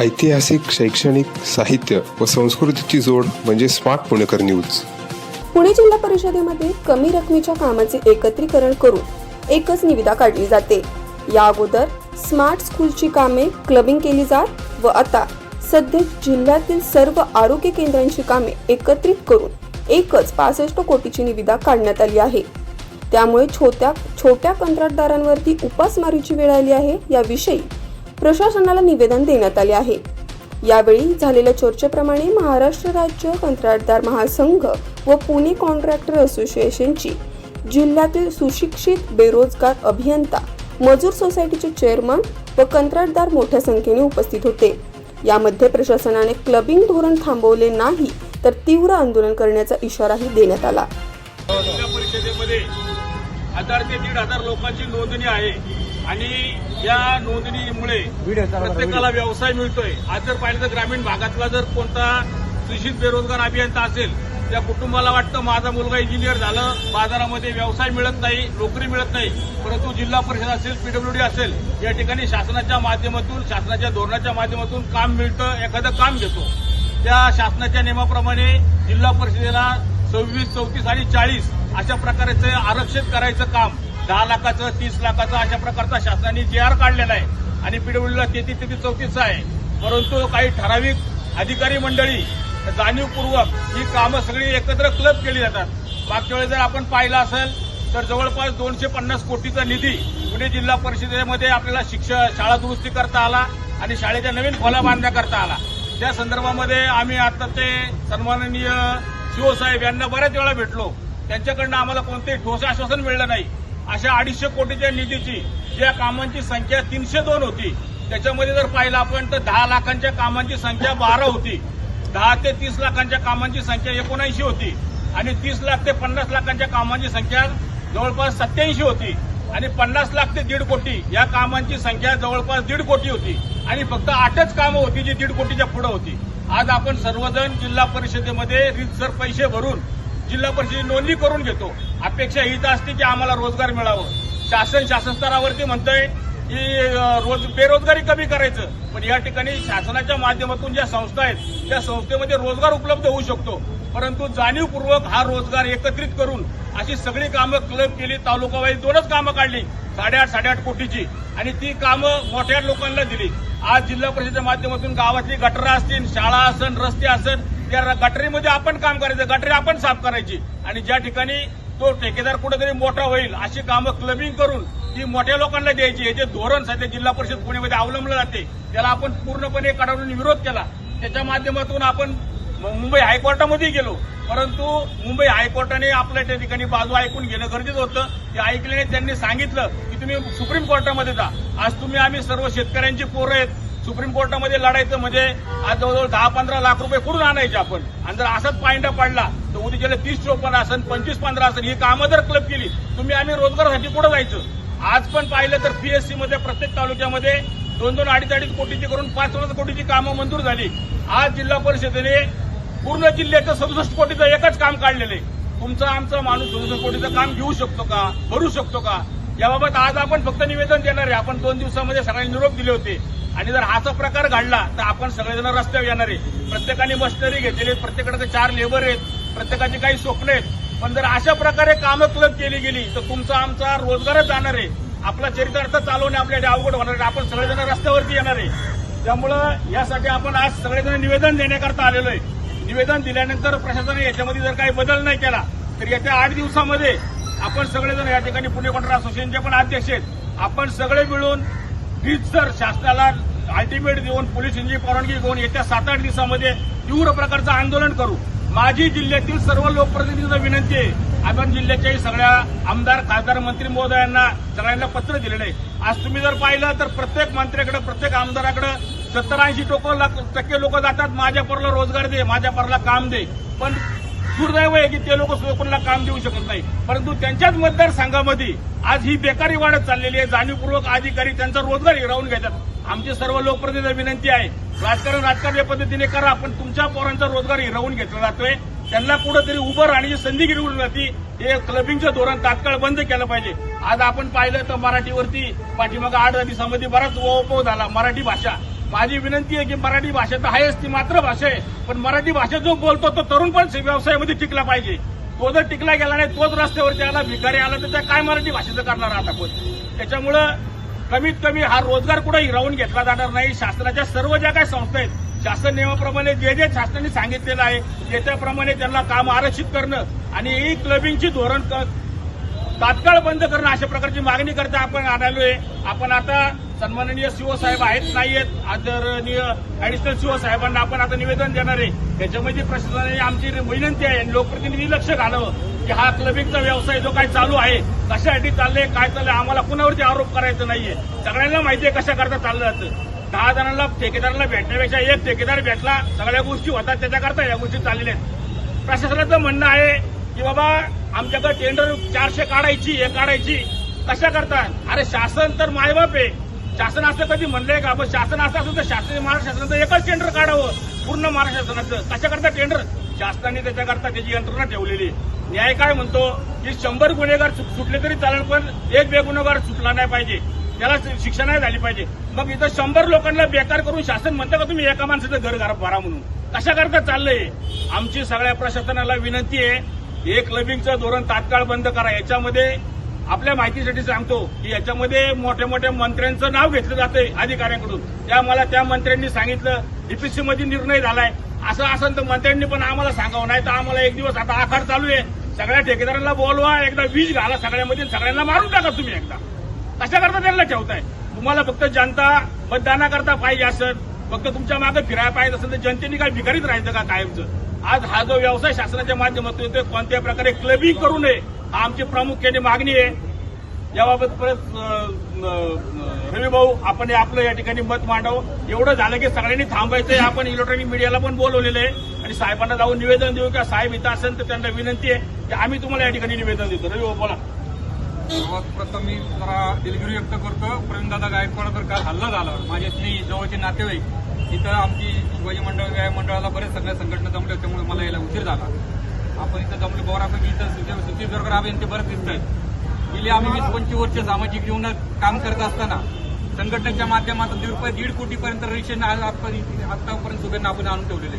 ऐतिहासिक शैक्षणिक साहित्य व संस्कृतीची जोड म्हणजे स्मार्ट पुणेकर न्यूज. पुणे जिल्हा परिषदेमध्ये कमी रकमेच्या कामाचे एकत्रीकरण करून एकच निविदा काढली जाते. या अगोदर स्मार्ट स्कूलची कामे क्लबिंग केली जात व आता सध्या जिल्ह्यातील सर्व आरोग्य केंद्रांची कामे एकत्रित करून एकच पासष्ट कोटीची निविदा काढण्यात आली आहे. त्यामुळे छोट्या छोट्या कंत्राटदारांवरती उपासमारीची वेळ आली आहे याविषयी प्रशासनाला निवेदन देण्यात आले आहे. यावेळी झालेल्या चर्चेप्रमाणे महाराष्ट्र राज्य कंत्राटदार महासंघ व पुणे कॉन्ट्रॅक्टर असोसिएशनची जिल्ह्यातील सुशिक्षित बेरोजगार अभियंता मजूर सोसायटीचे चेअरमन व कंत्राटदार मोठ्या संख्येने उपस्थित होते. यामध्ये प्रशासनाने क्लबिंग धोरण थांबवले नाही तर तीव्र आंदोलन करण्याचा इशाराही देण्यात आला. जिल्हा परिषदेमध्ये हजार ते दीड हजार लोकांची नोंदणी आहे. आणि या नोंदणीमुळे प्रत्येकाला व्यवसाय मिळतोय. आज जर पाहिलं तर ग्रामीण भागातला जर कोणता सुशिक्षित बेरोजगार अभियंता असेल त्या कुटुंबाला वाटतं माझा मुलगा इंजिनियर झालं बाजारामध्ये व्यवसाय मिळत नाही नोकरी मिळत नाही परंतु जिल्हा परिषद असेल पीडब्ल्यूडी असेल या ठिकाणी शासनाच्या माध्यमातून शासनाच्या धोरणाच्या माध्यमातून काम मिळतं एखादं काम घेतो त्या शासनाच्या नियमाप्रमाणे जिल्हा परिषदेला सव्वीस चौतीस आणि चाळीस अशा प्रकारचं आरक्षित करायचं काम दहा लाखाचं तीस लाखाचं अशा प्रकारचा शासनाने जे आर काढलेला आहे आणि पीडब्ल्यूला तेहतीस तेहतीस चौतीसचा आहे. परंतु काही ठराविक अधिकारी मंडळी जाणीवपूर्वक ही कामं सगळी एकत्र क्लब केली जातात. मागच्या वेळेस जर आपण पाहिलं असेल तर जवळपास दोनशे पन्नास कोटीचा निधी पुणे जिल्हा परिषदेमध्ये आपल्याला शिक्षण शाळा दुरुस्ती करता आला आणि शाळेच्या नवीन खोल्या बांधण्याकरता आला. त्या संदर्भामध्ये आम्ही आता ते सन्माननीय शिवसाहेब यांना बऱ्याच वेळा भेटलो. त्यांच्याकडनं आम्हाला कोणतेही ठोस आश्वासन मिळलं नाही. अशा अडीचशे कोटीच्या निधीची ज्या कामांची संख्या तीनशे दोन होती त्याच्यामध्ये जर पाहिलं आपण तर दहा लाखांच्या कामांची संख्या बारा होती. दहा ते तीस लाखांच्या कामांची संख्या एकोणऐंशी होती. आणि तीस लाख ते पन्नास लाखांच्या कामांची संख्या जवळपास सत्याऐंशी होती. आणि पन्नास लाख ते दीड कोटी या कामांची संख्या जवळपास दीड कोटी होती. आणि फक्त आठच कामं होती जी दीड कोटीच्या पुढे होती. आज आपण सर्वजण जिल्हा परिषदेमध्ये रितसर पैसे भरून जिल्हा परिषदेची नोंदणी करून घेतो. अपेक्षा हीच असते की आम्हाला रोजगार मिळावं. शासन शासन स्तरावरती म्हणतंय की रोज बेरोजगारी कमी करायचं. पण या ठिकाणी शासनाच्या माध्यमातून ज्या संस्था आहेत त्या संस्थेमध्ये रोजगार उपलब्ध होऊ शकतो. परंतु जाणीवपूर्वक हा रोजगार एकत्रित करून अशी सगळी कामं क्लब केली तालुकावाईज दोनच कामं काढली साडेआठ साडेआठ कोटीची. आणि ती कामं मोठ्या लोकांना दिली. आज जिल्हा परिषदेच्या माध्यमातून गावातली गटरं असतील शाळा असन रस्ते असन त्या गटरीमध्ये आपण काम करायचं गटरी आपण साफ करायची. आणि ज्या ठिकाणी तो ठेकेदार कुठेतरी मोठा होईल अशी कामं क्लबिंग करून ती मोठ्या लोकांना द्यायची. हे जे धोरण सध्या जिल्हा परिषद पुणेमध्ये अवलंबलं जाते त्याला आपण पूर्णपणे कडवून विरोध केला. त्याच्या माध्यमातून आपण मुंबई हायकोर्टामध्ये गेलो. परंतु मुंबई हायकोर्टाने आपल्या त्या ठिकाणी बाजू ऐकून घेणं गरजेचं होतं. ते ऐकल्याने त्यांनी सांगितलं की तुम्ही सुप्रीम कोर्टामध्ये जा. आज तुम्ही आम्ही सर्व शेतकऱ्यांची पोरं आहेत. सुप्रीम कोर्टामध्ये लढायचं म्हणजे आज जवळजवळ दहा पंधरा लाख रुपये कुठून आणायचे आपण? आणि जर असाच पायंडा पडला तर उद्याच्याला तीस चोपन्न असन पंचवीस पंधरा असन ही कामं जर क्लब केली तुम्ही आम्ही रोजगारासाठी कुठं जायचं? आज पण पाहिलं तर पीएससी मध्ये प्रत्येक तालुक्यामध्ये दोन दोन अडीच अडीच कोटीची करून पाच पाच कोटीची कामं मंजूर झाली. आज जिल्हा परिषदेने पूर्ण जिल्ह्याचं सदुसष्ट कोटीचं एकच काम काढलेलं आहे. तुमचं आमचं माणूस सदुसष्ट कोटीचं काम घेऊ शकतो का? भरू शकतो का? याबाबत आज आपण फक्त निवेदन देणार आहे. आपण दोन दिवसामध्ये सगळ्यांनी निरोप दिले होते. आणि जर हाचा प्रकार घडला तर आपण सगळेजण रस्त्यावर येणार आहे. प्रत्येकाने मशिनरी घेतलेली प्रत्येकाकडे चार लेबर आहेत. प्रत्येकाची काही स्वप्न आहेत. पण जर अशा प्रकारे कामं क्लब केली गेली तर तुमचा आमचा रोजगारच जाणार आहे. आपला चरितार्थ चालवणे आपल्याला अवघड होणार आहे. आपण सगळेजण रस्त्यावरती येणार आहे. त्यामुळं यासाठी आपण आज सगळेजण निवेदन देण्याकरता आलेलो आहे. निवेदन दिल्यानंतर प्रशासनाने याच्यामध्ये जर काही बदल नाही केला तर येत्या आठ दिवसामध्ये आपण सगळेजण या ठिकाणी पुणे कॉन्ट्रॅक्ट असोसिएशनचे पण अध्यक्ष आहेत. आपण सगळे मिळून सर शासनाला अल्टिमेट देऊन पोलिसांची परवानगी घेऊन येत्या सात आठ दिवसामध्ये तीव्र प्रकारचं आंदोलन करू. माझी जिल्ह्यातील सर्व लोकप्रतिनिधींना विनंती आहे. आपण जिल्ह्याच्याही सगळ्या आमदार खासदार मंत्री महोदयांना सगळ्यांना पत्र दिलेलं आहे. आज तुम्ही जर पाहिलं तर प्रत्येक मंत्र्याकडे प्रत्येक आमदाराकडे सत्तर ऐंशी टक्के लोक जातात. माझ्या परला रोजगार दे माझ्या परला काम दे. पण दुर्दैव आहे की ते लोक कोणाला काम देऊ शकत नाही. परंतु त्यांच्याच मतदारसंघामध्ये आज ही बेकारी वाढत चाललेली आहे. जाणीवपूर्वक अधिकारी त्यांचा रोजगार हिरावून घेतात. आमची सर्व लोकप्रतिनिधी विनंती आहे. राजकारण राजकारण या पद्धतीने करा पण तुमच्या पोरांचा रोजगार हिरावून घेतला जातोय. त्यांना कुठंतरी उभं राहण्याची संधी घेऊन जाते. हे क्लबिंगचं धोरण तात्काळ बंद केलं पाहिजे. आज आपण पाहिलं तर मराठीवरती पाठीमागं आठ दिवसामध्ये बराच ओपो झाला. मराठी भाषा माझी विनंती आहे की मराठी भाषा तर आहेच ती मातृभाषा आहे. पण मराठी भाषा जो बोलतो तो तरुण पण व्यवसायामध्ये टिकला पाहिजे. तो जर टिकला गेला नाही तोच रस्त्यावरती आला भिकारी आला तर त्या काय मराठी भाषेचं करणार आता पण त्याच्यामुळं कमीत कमी हा रोजगार कुठे हिरावून घेतला जाणार नाही. शासनाच्या सर्व ज्या काही संस्था आहेत शासन नियमाप्रमाणे जे जे शासनाने सांगितलेलं आहे त्याच्याप्रमाणे त्यांना काम आरक्षित करणं आणि ही क्लबिंगची धोरण तात्काळ बंद करणं अशा प्रकारची मागणी करता आपण आढळलोय आपण आता सन्माननीय सीओ साहेब आहेत नाहीयेत. आदरणीय ऍडिशनल सीओ साहेबांना आपण आता निवेदन देणार आहे. त्याच्यामध्ये प्रशासनाने आमची विनंती आहे आणि लोकप्रतिनिधी लक्ष घालावं की हा क्लबिंगचा व्यवसाय जो काही चालू आहे कशासाठी चाललंय काय चाललंय आम्हाला कुणावरती आरोप करायचा नाहीये. सगळ्यांना माहिती आहे कशा करता चाललं जातं. दहा जणांना ठेकेदाराला भेटण्यापेक्षा एक ठेकेदार भेटला सगळ्या गोष्टी होतात त्याच्याकरता या गोष्टी चाललेल्या आहेत. प्रशासनाचं म्हणणं आहे की बाबा आमच्याकडे टेंडर चारशे काढायची हे काढायची. कशा करता अरे शासन तर मायबाप आहे. शासन असं कधी म्हणलंय का? आपण शासन असं असेल तर शासन महाराष्ट्र शासनाचं एकच टेंडर काढावं. पूर्ण महाराष्ट्र शासनाचं. कशाकरता टेंडर शासनाने त्याच्याकरता त्याची यंत्रणा ठेवलेली आहे. न्याय काय म्हणतो? की शंभर गुन्हेगार सुट- सुटले तरी चालेल पण एक बेगुन्हेगार सुटला नाही पाहिजे. त्याला शिक्षा नाही झाली पाहिजे. मग इथं शंभर लोकांना बेकार करून शासन म्हणतं का तुम्ही एका माणसाचं घर घर भरा म्हणून? कशाकरता चाललंय? आमची सगळ्या प्रशासनाला विनंती आहे एक क्लबिंगचं धोरण तात्काळ बंद करा. याच्यामध्ये आपल्या माहितीसाठी सांगतो की याच्यामध्ये मोठ्या मोठ्या मंत्र्यांचं नाव घेतलं जातंय अधिकाऱ्यांकडून. त्या मला त्या मंत्र्यांनी सांगितलं डीपीसी मध्ये निर्णय झालाय. असं असं तर मंत्र्यांनी पण आम्हाला सांगावं नाही तर आम्हाला एक दिवस आता आखाड चालू आहे. सगळ्या ठेकेदारांना बोलवा एकदा वीज घाला सगळ्यामध्ये सगळ्यांना मारून टाका तुम्ही एकदा. कशा करता त्यांना ठेवताय? तुम्हाला फक्त जनता मतदानाकरता पाहिजे असत फक्त तुमच्या मागे फिरायला पाहिजे असेल तर जनतेने काय भिकारीत राहायचं का कायमचं? आज हा जो व्यवसाय शासनाच्या माध्यमातून येतोय कोणत्याही प्रकारे क्लबिंग करू नये. आमची प्रामुख्याने मागणी आहे. याबाबत परत रवी भाऊ आपण हे आपलं या ठिकाणी मत मांडावं. एवढं झालं की सगळ्यांनी थांबायचंय. आपण इलेक्ट्रॉनिक मीडियाला पण बोलवलेलं आहे. आणि साहेबांना जाऊन निवेदन देऊ का? साहेब इथं असेल तर त्यांना विनंती आहे की आम्ही तुम्हाला या ठिकाणी निवेदन देतो. रवी भाऊ बोला. सर्वात प्रथम मी जरा दिलगिरी व्यक्त करतो. प्रेमदादा गायकवाडवर काल हल्ला झाला. माझे स्त्री जवळचे नातेवाईक इथं आमची शिवाजी मंडळ मंडळाला बरेच सगळ्या संघटना जमल्या त्यामुळे मला यायला उशीर झाला. आपण इथं जमलो बोरापैकी इथं सुधीर सुधीर दरकर आबे ते दिसत आहेत. गेली आम्ही वीस पंचवीस वर्ष सामाजिक जीवनात काम करत असताना संघटनेच्या माध्यमातून दीड रुपये दीड कोटीपर्यंत रजिस्ट्रेशन आतापर्यंत सुगंध आपण आणून ठेवलेले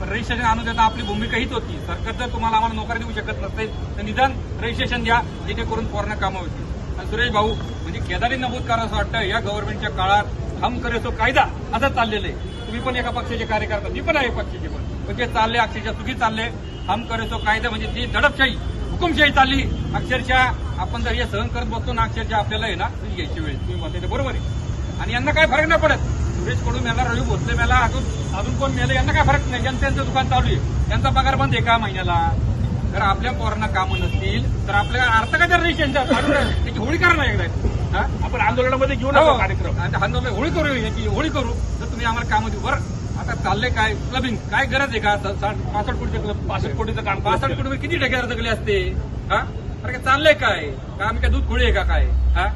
पण रजिस्ट्रेशन आणून देता आपली भूमिका हीच होती. सरकार जर तुम्हाला आम्हाला नोकरी देऊ शकत नसते तर निदान रजिस्ट्रेशन द्या जेणेकरून पूर्ण कामं होतील. आणि सुरेश भाऊ म्हणजे केदारी नमूद करा असं वाटतं या गव्हर्नमेंटच्या काळात हम करे तो कायदा असं चाललेलं आहे. तुम्ही पण एका पक्षाचे कार्यकर्ता मी पण आहे पक्षाचे पण. पण ते चालले अक्षरशः चुकी चालले हम करे तो कायदा म्हणजे जी दडपशाही हुकुमशाही चालली अक्षरशः आपण जर हे सहन करत बसतो ना अक्षरशः आपल्याला आहे ना ती घ्यायची वेळ. तुम्ही म्हणते ते बरोबर आहे. आणि यांना काय फरक नाही पडत. सुरेशकडून मेला रवी भोसले मेला अजून अजून कोण मेलं यांना काय फरक नाही. जनतेचं दुकान चालू आहे. त्यांचा पगार बंद आहे का महिन्याला? जर आपल्या पोरांना कामं नसतील तर आपल्या अर्थ का जर त्यांच्या त्याची होळी करा ना एकदा? आपण आंदोलनामध्ये घेऊन हो. कार्यक्रम. आणि आंदोलन होळी करू याची होळी करू. तर तुम्ही आम्हाला कामं देऊ बरं आता चाललंय काय? क्लबिंग काय गरज आहे का? पासष्ट कोटीचे क्लब पासष्ट कोटीचं काम. पासष्ट कोटी किती ठेकेदार जगले असते? हा? अरे काय चाललंय काय? का आम्ही काय दूध खोळी आहे का काय? हा?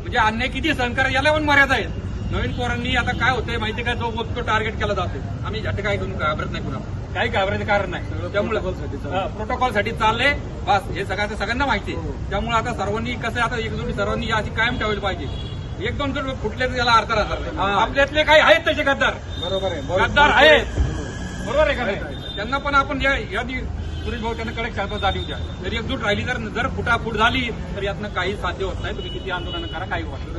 म्हणजे अन्याय किती सहन करा याला पण मर्यादा आहेत. नवीन पोरांनी आता काय होतंय माहिती का? जो तो टार्गेट केला जातोय. आम्ही झट काय करून घाबरत नाही कुणा काही घाबरायचं कारण नाही. त्यामुळे प्रोटोकॉलसाठी चाललंय. बस हे सगळ्यांना सगळ्यांना माहिती आहे. त्यामुळे आता सर्वांनी कसं आहे, आता एकजुटी सर्वांनी अशी कायम ठेवायला पाहिजे. एक दोन जर फुटले तर याला अर्थ राहणार आपल्यातले काही आहेत तसे गद्दार. बरोबर आहे. गद्दार आहेत. बरोबर आहे का त्यांना पण आपण या सुरेश भाऊ त्यांना कडक शाळा जाणीव द्या. जर एकजूट राहिली तर जर फुटाफूट झाली तर यातनं काही साध्य होत नाही. तुम्ही किती आंदोलन करा काही वाटत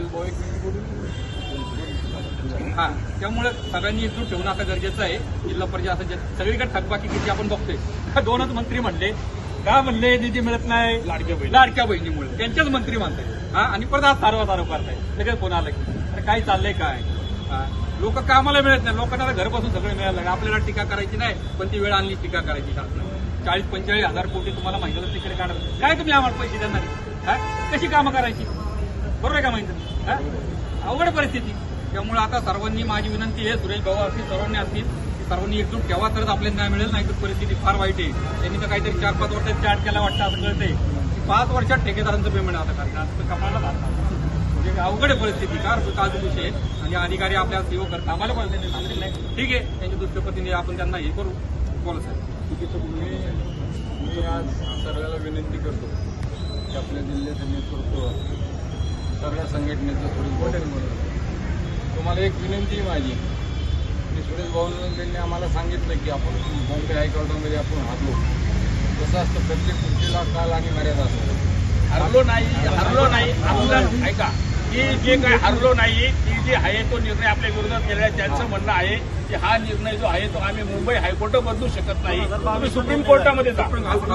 हा. त्यामुळे सगळ्यांनी एकजूट ठेवणं आता गरजेचं आहे. जिल्हा परिषद सगळीकडे थकबाकी किती आपण बघतोय. दोनच मंत्री म्हणले. का म्हणले निधी मिळत नाही? लाडक्या बहिणी. लाडक्या बहिणीमुळे. त्यांच्याच मंत्री म्हणताय हा आणि परत आज सारवा सारव करताय लगेच फोन आला की अरे काय चाललंय काय? लोक कामाला मिळत नाही. लोकांना आता घर बसून सगळं मिळायला लागलं. आपल्याला टीका करायची नाही पण ती वेळ आणली टीका करायची शासनाने. चाळीस पंचेचाळीस हजार कोटी तुम्हाला महिन्याला तिकडे काढाल काय तुम्ही आम्हाला पैसे देणार हा? कशी कामं करायची? बरोबर आहे का माहिती? हा? अवघड परिस्थिती. त्यामुळे आता सर्वांनी माझी विनंती आहे सुरेश भाऊ असतील सर्वांनी असतील सर्वांनी एकजूट ठेवा तरच आपल्याला न्याय मिळेल नाही तर परिस्थिती फार वाईट आहे. त्यांनी तर काहीतरी चार पाच वर्षात चार्ट केला वाटतं असं कळतंय. पाच वर्षात ठेकेदारांचं पेमेंट आता करणार आता कमाला जातात म्हणजे अवघड आहे परिस्थिती. कार काजू विषय आणि अधिकारी आपल्या सेव करतात आम्हाला पण त्यांनी सांगितलं नाही. ठीक आहे. त्यांच्या दृष्टपतीने आपण त्यांना हे करू. बोला साहेब. मी मी आज सर्वांना विनंती करतो. की आपल्या जिल्ह्याचं नेतृत्व सर्व संघटनेचं थोडी मोठे म्हणून. तुम्हाला एक विनंती आहे माझी. भाऊ त्यांनी आम्हाला सांगितलं की आपण बॉम्बे हायकोर्टामध्ये आपण हातलो कसं असतं प्रत्येक गोष्टीला काल आणि मर्यादा असतो. हरलो नाही हरलो नाही आपलं ऐका की जे काय हरलो नाही ती जे आहे तो निर्णय आपल्या विरोधात केलेला आहे त्यांचं म्हणणं आहे की हा निर्णय जो आहे तो आम्ही मुंबई हायकोर्ट बदलू शकत नाही. तुम्ही सुप्रीम कोर्टामध्ये जा.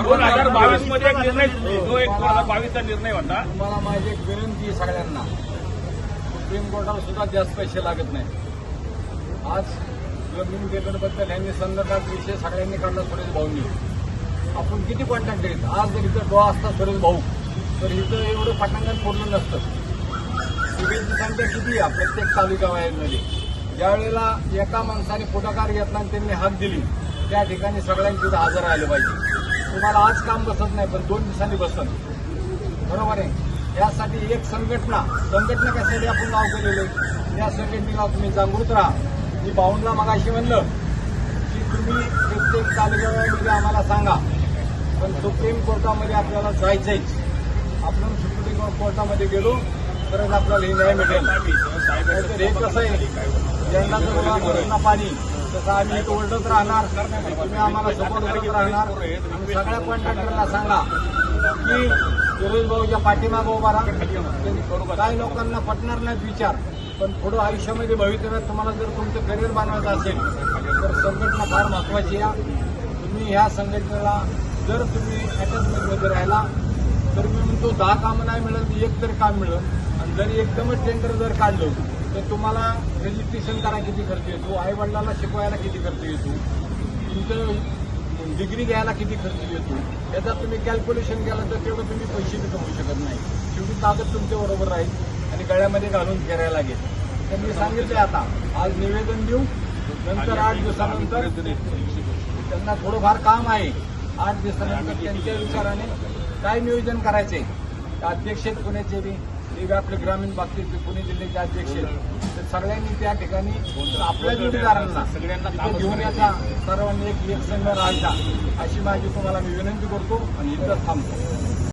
दोन हजार बावीसमध्ये एक निर्णय जो एक दोन हजार बावीसचा निर्णय होता. तुम्हाला माझी एक विनंती आहे सगळ्यांना. सुप्रीम कोर्टाला सुद्धा जास्त पैसे लागत नाही आज क्लबिंग केबलबद्दल यांनी संदर्भात विषय सगळ्यांनी काढला सुरेश भाऊंनी. आपण किती कॉन्टॅक्ट देत आज जर इथं डोळा असता सुरेश भाऊ तर इथं एवढं पटांगण फोडलं नसतं. सिव्हिलची संख्या किती आहे? प्रत्येक तालुका वायांमध्ये ज्या वेळेला एका माणसाने पुढाकार घेतला आणि त्यांनी हाक दिली त्या ठिकाणी सगळ्यांनी तिथं हजर राहिले पाहिजे. तुम्हाला आज काम बसत नाही पण दोन दिवसांनी बसत. बरोबर आहे? यासाठी एक संघटना संघटना कशासाठी आपण नाव केलेलं आहे? त्या संघटनेला तुम्ही जागृत राहा. मी भाऊंना मगाशी म्हणलं की तुम्ही प्रत्येक तालुक्यामध्ये आम्हाला सांगा पण सुप्रीम कोर्टामध्ये आपल्याला जायचंच आपण सुप्रीम कोर्टामध्ये गेलो तरच आपल्याला हे न्याय मिळेल. नाहीतर हे कसं आहे? ज्यांना जर मुलांना पाणी तसं आम्ही एक ओरडत राहणार. तुम्ही आम्हाला सपोर्ट करत राहणार. सगळ्या कॉन्ट्रॅक्टरला सांगा की सुरेश भाऊच्या पाठीमागं उभा राहा. काही लोकांना पटणार नाहीत विचार पण पुढं आयुष्यामध्ये भवितव्यात तुम्हाला जर तुमचं करिअर बनवायचं असेल तर संघटना फार महत्वाची आहे. तुम्ही ह्या संघटनेला जर तुम्ही अटॅचमेंटमध्ये राहिला तर मी म्हणतो दहा कामं नाही मिळत एक तर काम मिळत. आणि जर एकदमच टेंडर जर काढलं तर तुम्हाला रजिस्ट्रेशन करायला किती खर्च येतो आईवडिलांना शिकवायला किती खर्च येतो तुमचं डिग्री घ्यायला किती खर्च येतो. याचा तुम्ही कॅल्क्युलेशन केलं तर तेवढं तुम्ही पैसे बी कमवू शकत नाही. शेवटी ताकद तुमच्या बरोबर राहील आणि गळ्यामध्ये घालून फिरायला लागेल. तर मी सांगितले आता आज निवेदन देऊ नंतर आठ दिवसानंतर त्यांना थोडंफार काम आहे. आठ दिवसानंतर त्यांच्या विचाराने काय नियोजन करायचे? अध्यक्ष आहेत पुण्याचे बी. आपले ग्रामीण बाबतीत पुणे जिल्ह्याचे अध्यक्ष आहेत. तर सगळ्यांनी त्या ठिकाणी आपल्या जोडीदारांना सगळ्यांना घेऊन याचा सर्वांनी एक एक संघ राहायचा. अशी माझी तुम्हाला मी विनंती करतो आणि इथं थांबतो.